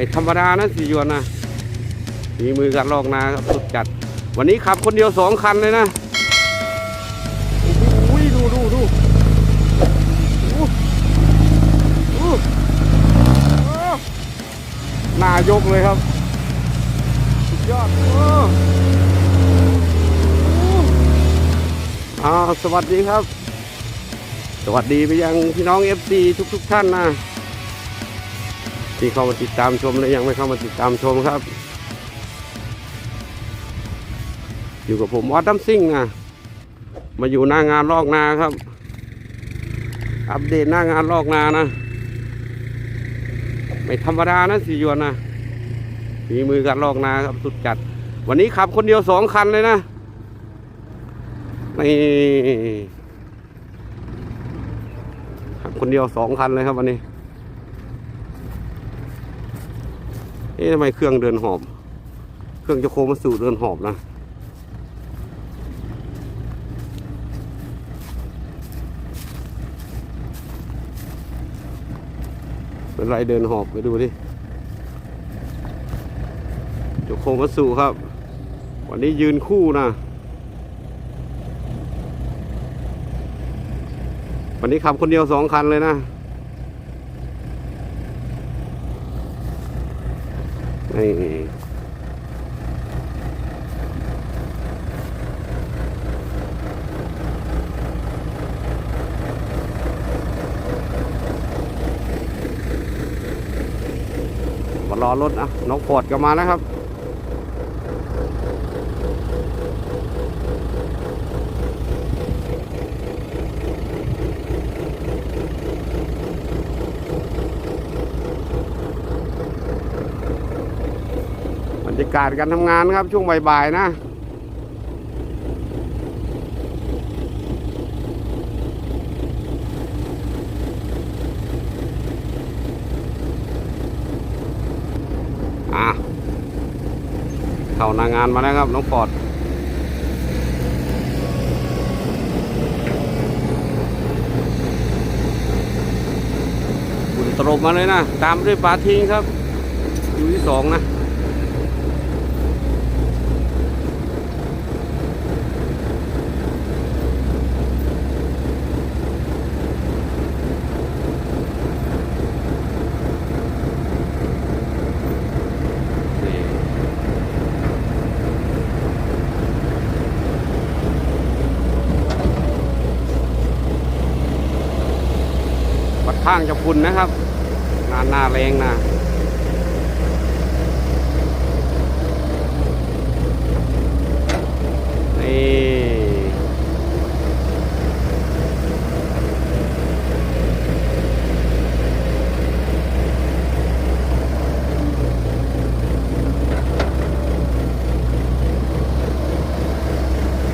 ไม่ธรรมดานะสียวนนะมีมือกันลอกนาครับสุดจัด วันนี้ขับคนเดียวสองคันเลยนะโอ้โหดูดูดูโอ้โหโอ้โหหนายกเลยครับ สุดยอดโอ้โหอ้าวสวัสดีครับ สวัสดีไปยังพี่น้อง FC ทุก ๆ ท่านนะ ที่เข้ามาติดตามชมและยังไม่เข้ามาติดตามชมครับ อยู่กับผมออสดัมซิ่งนะมาอยู่หน้างานลอกนาครับ อัปเดตหน้างานลอกนานะ ไม่ธรรมดานะสียวนนะมีมือกันลอกนาครับสุดจัด วันนี้ขับคนเดียวสองคันเลยนะนี่ขับคนเดียวสองคันเลยครับวันนี้ เอ๊ะทำไมเครื่องเดินหอบ เครื่องจะโคมาสู่เดินหอบนะเป็นไรเดินหอบไปดูดิจะโคมาสู่ครับ วันนี้ยืนคู่นะวันนี้ขับคนเดียวสองคันเลยนะ นี่มารอรถนะน้องปอร์ดก็มาแล้วครับ บรรยา กาศการทำงานครับช่วงบ่ายๆนะอะเข้านางานมาแล้วครับ น้องปอดบุญตรบมาเลยนะ ตามด้วยปลาทิ้งครับ อยู่ที่สองนะ ข้างจะพุ่นนะครับ งานหน้าแรงนะนี่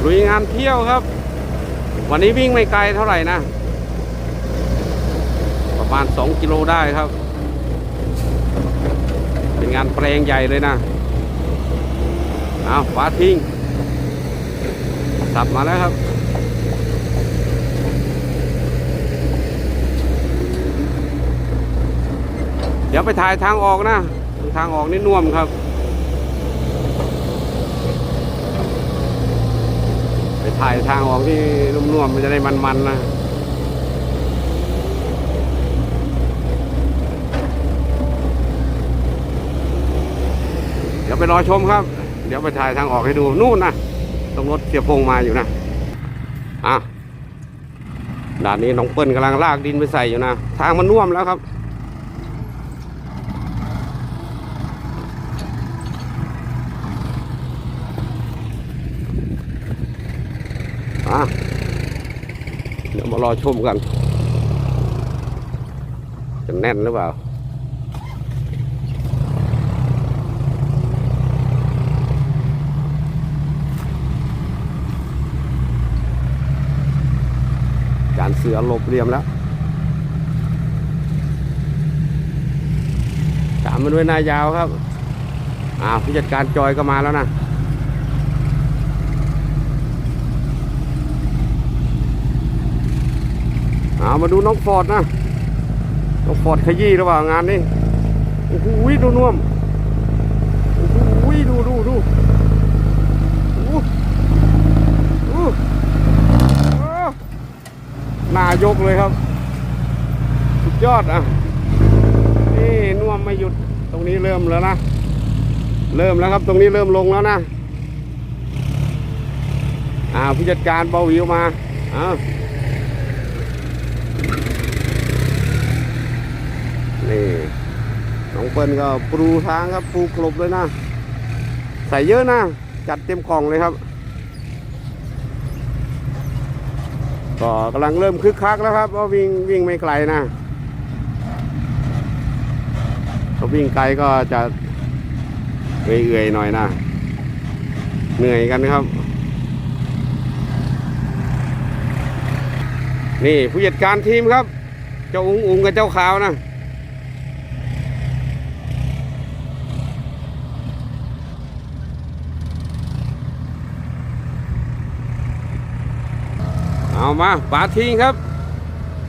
ลุยงานเที่ยวครับ วันนี้วิ่งไม่ไกลเท่าไหร่นะ ประมาณ 2 กิโลได้ครับ เป็นงานแปลงใหญ่เลยนะเอาฟ้าทิ้งสับมาแล้วครับเดี๋ยวไปถ่ายทางออกนะ ทางออกนี่น่วมครับ ไปถ่ายทางออกที่นุ่มๆมันจะได้มันๆนะ ยวไปรอชมครับ เดี๋ยวไปถ่ายทางออกให้ดูนู่นนะตรงรถเสียพงมาอยู่นะอะด่านนี้น้องเปิ้ลกำลังลากดินไปใส่อยู่นะ ทางมันน่วมแล้วครับอะเดี๋ยวมารอชมกัน จะแน่นหรือเปล่า จานเสือหลบเรียมแล้วตามมาด้วยนายยาวครับอ้าวผู้จัดการจอยก็มาแล้วนะเอามาดูน้องฟอร์ดนะน้องฟอร์ดขยี้หรือเปล่างานนี้โอ้โหดูน่วมโอ้โหดูดูดูโอ้โหโอ้โหโอ้ห นายกเลยครับ สุดยอดอะ นี่น่วมไม่หยุด ตรงนี้เริ่มแล้วนะ เริ่มแล้วครับ ตรงนี้เริ่มลงแล้วนะ อ่าผู้จัดการเบาวิวมาอ้าวนี่น้องเปิ้ลก็ปรูทางครับปรูกลบเลยนะ ใส่เยอะนะ จัดเต็มกล่องเลยครับ ก็กำลังเริ่มคึกคักแล้วครับเพราะวิ่งวิ่งไม่ไกลนะถ้าวิ่งไกลก็จะเอื่อยๆหน่อยนะ เหนื่อยกันครับ นี่ผู้จัดการทีมครับ เจ้าอุงอุงกับเจ้าขาวนะ เอามาป๋าทิ้งครับ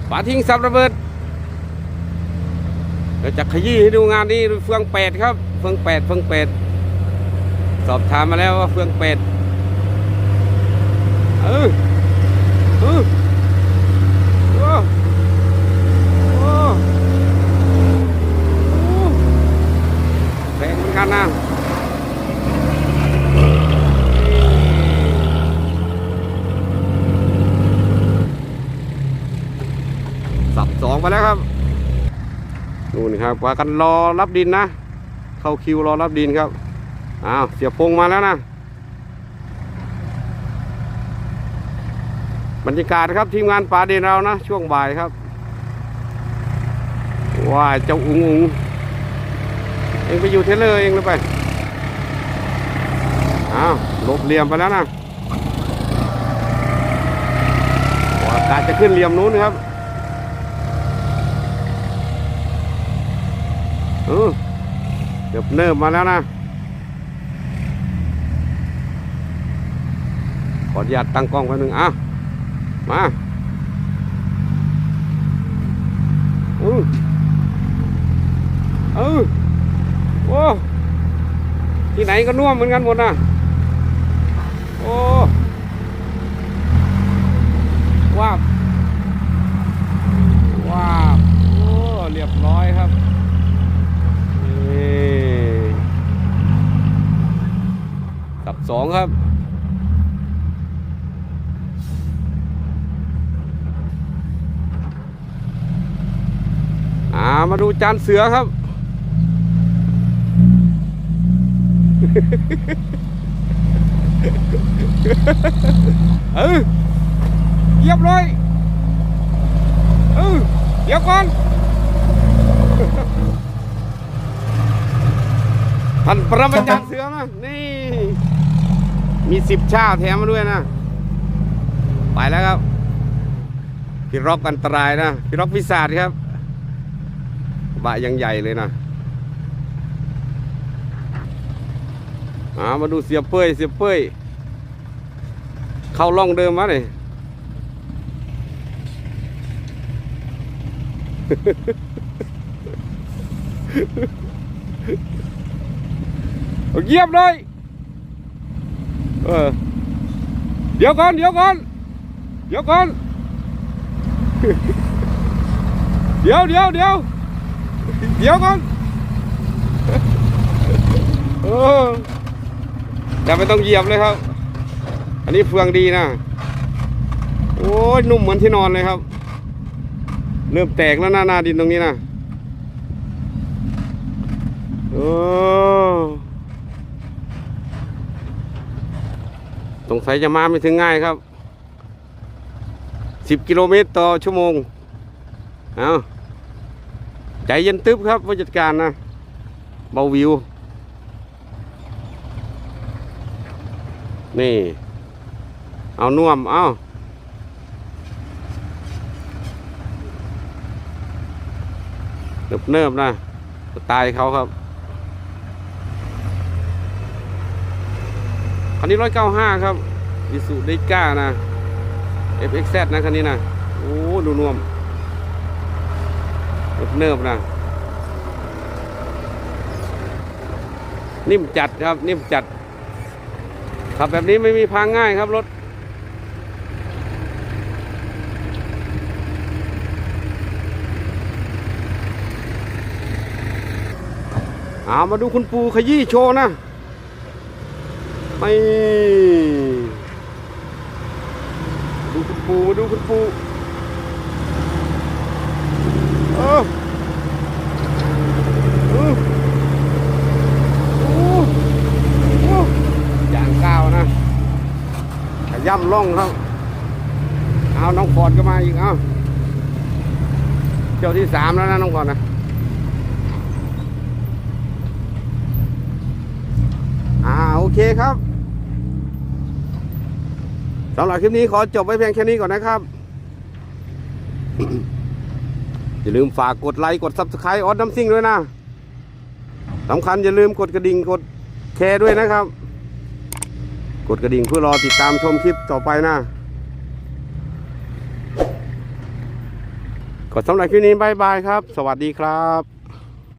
ป๋าทิ้งสับระเบิดเดี๋ยวจะขยี้ให้ดูงานนี้เฟืองเป็ดครับ เฟืองเป็ดเฟืองเป็ดสอบถามมาแล้วว่าเฟืองเป็ดเออเออโอ้โอ้แรงเหมือนกันนะ สับสองไปแล้วครับนู่นครับว่ากันรอรับดินนะ เข้าคิวรอรับดินครับอ้าวเสียพงมาแล้วนะบรรยากาศครับทีมงานป่าเดนเรานะ ช่วงบ่ายครับว้าเจ้าอุงอุงเองไปอยู่เทเลอร์เองเลยไปอ้าวลบเหลี่ยมไปแล้วนะว่ากาจะขึ้นเหลี่ยมนู้นครับ เออเดี๋ยวเนิ่มมาแล้วนะขออนุญาตตั้งกล้องไว้หนึ่งอะมาเออเออโอ้ที่ไหนก็น่วมเหมือนกันหมดนะโอ้ว้าบว้าบโอ้เรียบร้อยครับ นี่ สองครับ อ่า มาดูจานเสือครับ เออเยียบเลยเออเดี๋ยวก่อนท่านประมาจารย์เสือนะนี่ มีสิบชาแถมมาด้วยนะ ไปแล้วครับ พี่ร็อกอันตรายนะ พี่ร็อกพิศาจครับบะยังใหญ่เลยนะอามาดูเสียเป้ยเสียเป้ย เข้าล่องเดิมวะนี่เอาเยียบเลย เออ เดี๋ยวก่อน เดี๋ยวก่อน เดี๋ยวก่อน เดี๋ยวเดี๋ยวเดี๋ยวเดี๋ยวก่อนเออแต่ไม่ต้องเหยียบเลยครับ อันนี้เฟืองดีนะ โอ้ยนุ่มเหมือนที่นอนเลยครับ เริ่มแตกแล้วหน้าหน้าดินตรงนี้นะโอ้ สงสัยจะมาไม่ถึงง่ายครับสิบกิโลเมตรต่อชั่วโมงเอาใจเย็นตึ๊บครับผู้จัดการนะเบาวิว นี่ เอาน่วม เอาเนิบเนิบๆนะสไตล์เขาครับ นนี้ร้อยเก้าห้าครับอิสุเดก้านะ FXZ นะคันนี้นะ โอ้ดูนวมเนิบนะ นิ่มจัดครับ นิ่มจัดขับแบบนี้ไม่มีพังง่ายครับรถเอามาดูคุณปูขยี้โชว์นะ ไม่ดูคุณปูมาดูคุณปูเออออโอ้โอ้ย่างก้าวนะขย่ำล่องครับ เอาน้องฟอดก็มาอีกเอาเที่ยวที่สามแล้วนะน้องฟอดนะอ่าโอเคครับ สำหรับคลิปนี้ขอจบไว้เพียงแค่นี้ก่อนนะครับ อย่าลืมฝากกดไลค์กด Subscribe ออดน้ำซิ่งด้วยนะสำคัญอย่าลืมกดกระดิ่งกดแชร์ด้วยนะครับ กดกระดิ่งเพื่อรอติดตามชมคลิปต่อไปนะก็สำหรับคลิปนี้บายบายครับ สวัสดีครับ